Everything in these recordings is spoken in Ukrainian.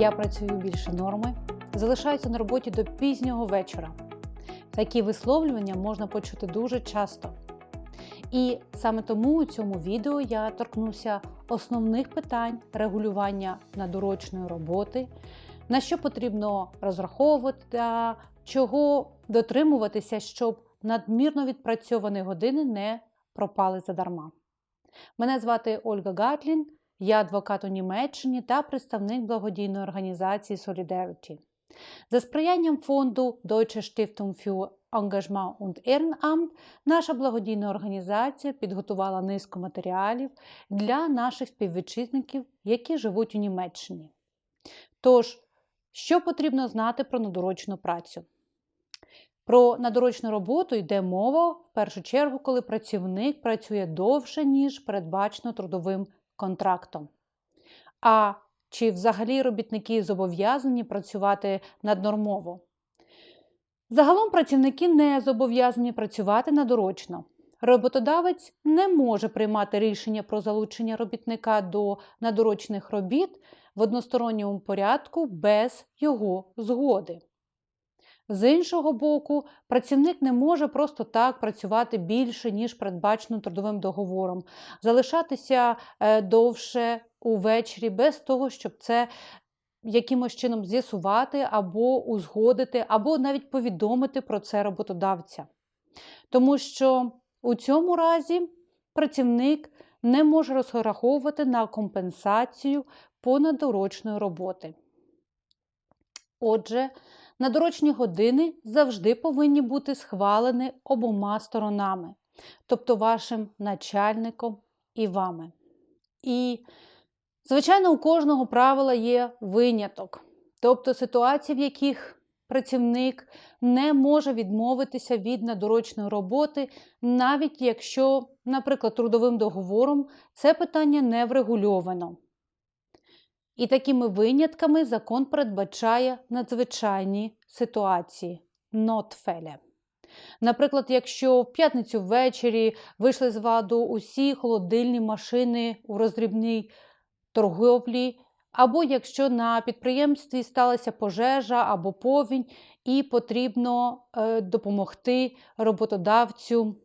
Я працюю більше норми, залишаюся на роботі до пізнього вечора. Такі висловлювання можна почути дуже часто. І саме тому у цьому відео я торкнуся основних питань регулювання надурочної роботи, на що потрібно розраховувати та чого дотримуватися, щоб надмірно відпрацьовані години не пропали задарма. Мене звати Ольга Гатлін, я адвокат у Німеччині та представник благодійної організації Solidarity. За сприянням фонду Deutsche Stiftung für Engagement und Ehrenamt наша благодійна організація підготувала низку матеріалів для наших співвітчизників, які живуть у Німеччині. Тож, що потрібно знати про надурочну працю? Про надурочну роботу йде мова в першу чергу, коли працівник працює довше, ніж передбачено трудовим контрактом. А чи взагалі робітники зобов'язані працювати наднормово? Загалом працівники не зобов'язані працювати надурочно. Роботодавець не може приймати рішення про залучення робітника до надурочних робіт в односторонньому порядку без його згоди. З іншого боку, працівник не може просто так працювати більше, ніж передбачено трудовим договором, залишатися довше увечері без того, щоб це якимось чином з'ясувати або узгодити, або навіть повідомити про це роботодавця. Тому що у цьому разі працівник не може розраховувати на компенсацію понадурочної роботи. Отже, надурочні години завжди повинні бути схвалені обома сторонами, тобто вашим начальником і вами. І, звичайно, у кожного правила є виняток, тобто ситуації, в яких працівник не може відмовитися від надурочної роботи, навіть якщо, наприклад, трудовим договором це питання не врегульовано. І такими винятками закон передбачає надзвичайні ситуації нотфеле. Наприклад, якщо в п'ятницю ввечері вийшли з ладу усі холодильні машини у роздрібній торговлі, або якщо на підприємстві сталася пожежа або повінь, і потрібно е, допомогти роботодавцю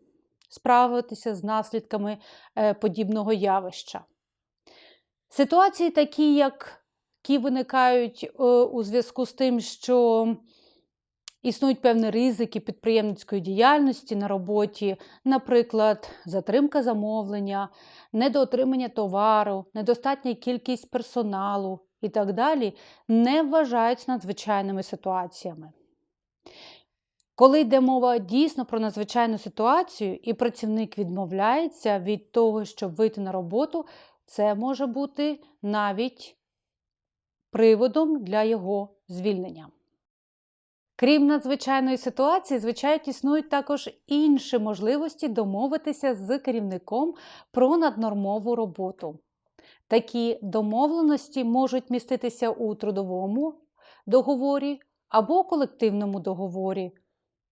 справитися з наслідками е, подібного явища. Ситуації такі, які виникають е, у зв'язку з тим, що існують певні ризики підприємницької діяльності на роботі, наприклад, затримка замовлення, недоотримання товару, недостатня кількість персоналу і так далі, не вважаються надзвичайними ситуаціями. Коли йде мова дійсно про надзвичайну ситуацію, і працівник відмовляється від того, щоб вийти на роботу, це може бути навіть приводом для його звільнення. Крім надзвичайної ситуації, звичайно, існують також інші можливості домовитися з керівником про наднормову роботу. Такі домовленості можуть міститися у трудовому договорі або колективному договорі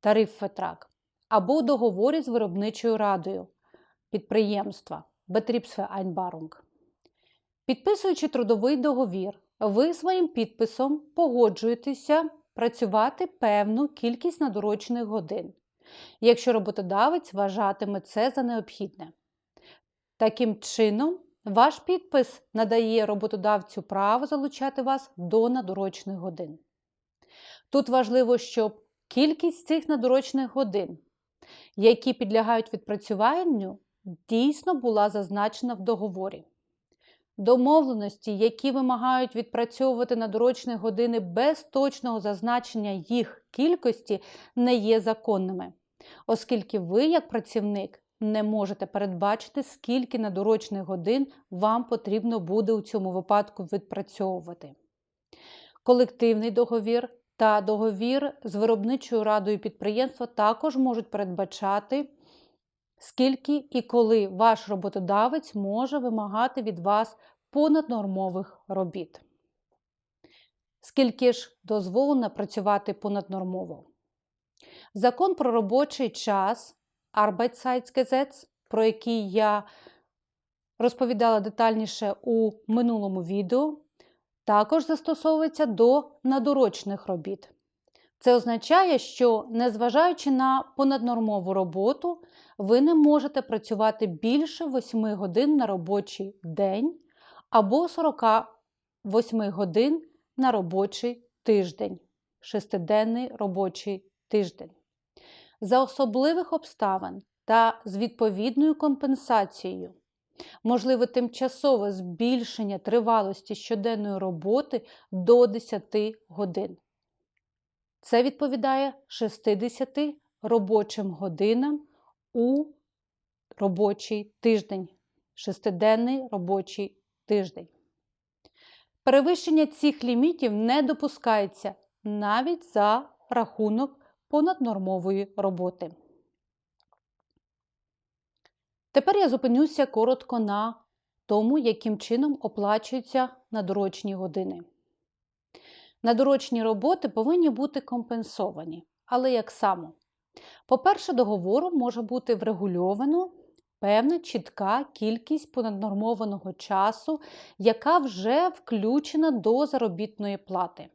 тариф-фетрак, або договорі з виробничою радою підприємства Betriebsvereinbarung. Підписуючи трудовий договір, ви своїм підписом погоджуєтеся працювати певну кількість надурочених годин, якщо роботодавець вважатиме це за необхідне. Таким чином, ваш підпис надає роботодавцю право залучати вас до надурочних годин. Тут важливо, щоб кількість цих надурочних годин, які підлягають відпрацюванню, дійсно була зазначена в договорі. Домовленості, які вимагають відпрацьовувати надурочні години без точного зазначення їх кількості, не є законними, оскільки ви, як працівник, не можете передбачити, скільки надурочних годин вам потрібно буде у цьому випадку відпрацьовувати. Колективний договір та договір з виробничою радою підприємства також можуть передбачати, скільки і коли ваш роботодавець може вимагати від вас понаднормових робіт. Скільки ж дозволено працювати понаднормово? Закон про робочий час Arbeitszeitgesetz, про який я розповідала детальніше у минулому відео, також застосовується до надурочних робіт. Це означає, що, незважаючи на понаднормову роботу, ви не можете працювати більше 8 годин на робочий день або 48 годин на робочий тиждень, шестиденний робочий тиждень. За особливих обставин та з відповідною компенсацією можливе тимчасове збільшення тривалості щоденної роботи до 10 годин. Це відповідає 60 робочим годинам у робочий тиждень, шестиденний робочий тиждень. Перевищення цих лімітів не допускається навіть за рахунок понаднормової роботи. Тепер я зупинюся коротко на тому, яким чином оплачуються надурочні години. Надурочні роботи повинні бути компенсовані, але як само? По-перше, договором може бути врегульовано певна чітка кількість понаднормованого часу, яка вже включена до заробітної плати.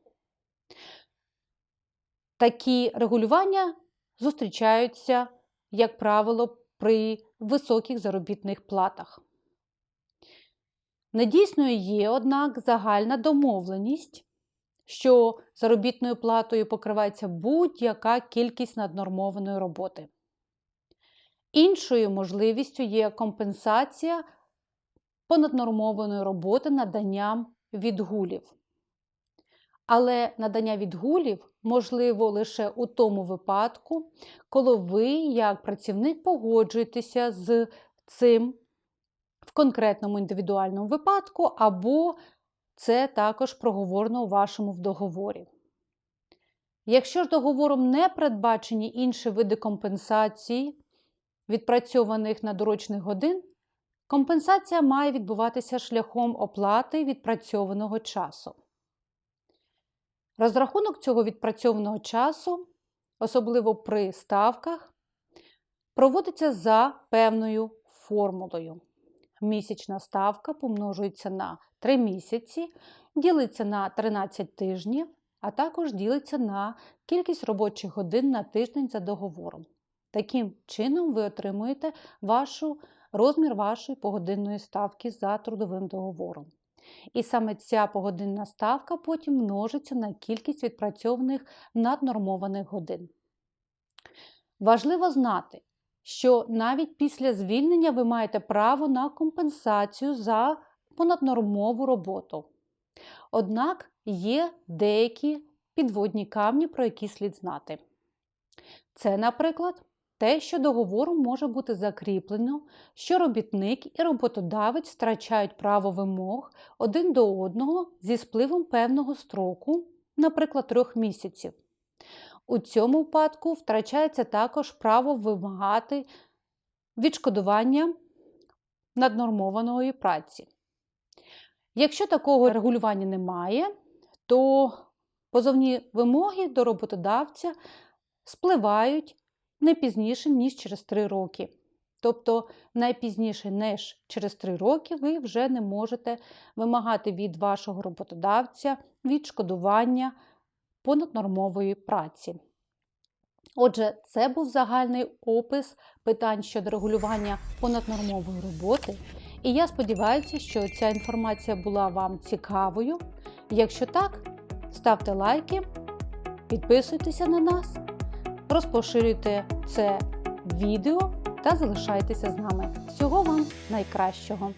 Такі регулювання зустрічаються, як правило, при високих заробітних платах. Недійсною є, однак, загальна домовленість, що заробітною платою покривається будь-яка кількість наднормованої роботи. Іншою можливістю є компенсація понаднормованої роботи наданням відгулів. Але надання відгулів можливо лише у тому випадку, коли ви, як працівник, погоджуєтеся з цим в конкретному індивідуальному випадку, або це також проговорено у вашому договорі. Якщо ж договором не передбачені інші види компенсації відпрацьованих надурочних годин, компенсація має відбуватися шляхом оплати відпрацьованого часу. Розрахунок цього відпрацьованого часу, особливо при ставках, проводиться за певною формулою. Місячна ставка помножується на 3 місяці, ділиться на 13 тижнів, а також ділиться на кількість робочих годин на тиждень за договором. Таким чином, ви отримуєте вашу, розмір вашої погодинної ставки за трудовим договором. І саме ця погодинна ставка потім множиться на кількість відпрацьованих наднормованих годин. Важливо знати, що навіть після звільнення ви маєте право на компенсацію за понаднормову роботу. Однак є деякі підводні камні, про які слід знати. Це, наприклад, те, що договором може бути закріплено, що робітник і роботодавець втрачають право вимог один до одного зі спливом певного строку, наприклад, трьох місяців. У цьому випадку втрачається також право вимагати відшкодування наднормованої праці. Якщо такого регулювання немає, то позовні вимоги до роботодавця спливають не пізніше, ніж через 3 роки. Тобто найпізніше, ніж через 3 роки, ви вже не можете вимагати від вашого роботодавця відшкодування понаднормової праці. Отже, це був загальний опис питань щодо регулювання понаднормової роботи. І я сподіваюся, що ця інформація була вам цікавою. Якщо так, ставте лайки, підписуйтеся на нас розпоширюйте це відео та залишайтеся з нами. Всього вам найкращого!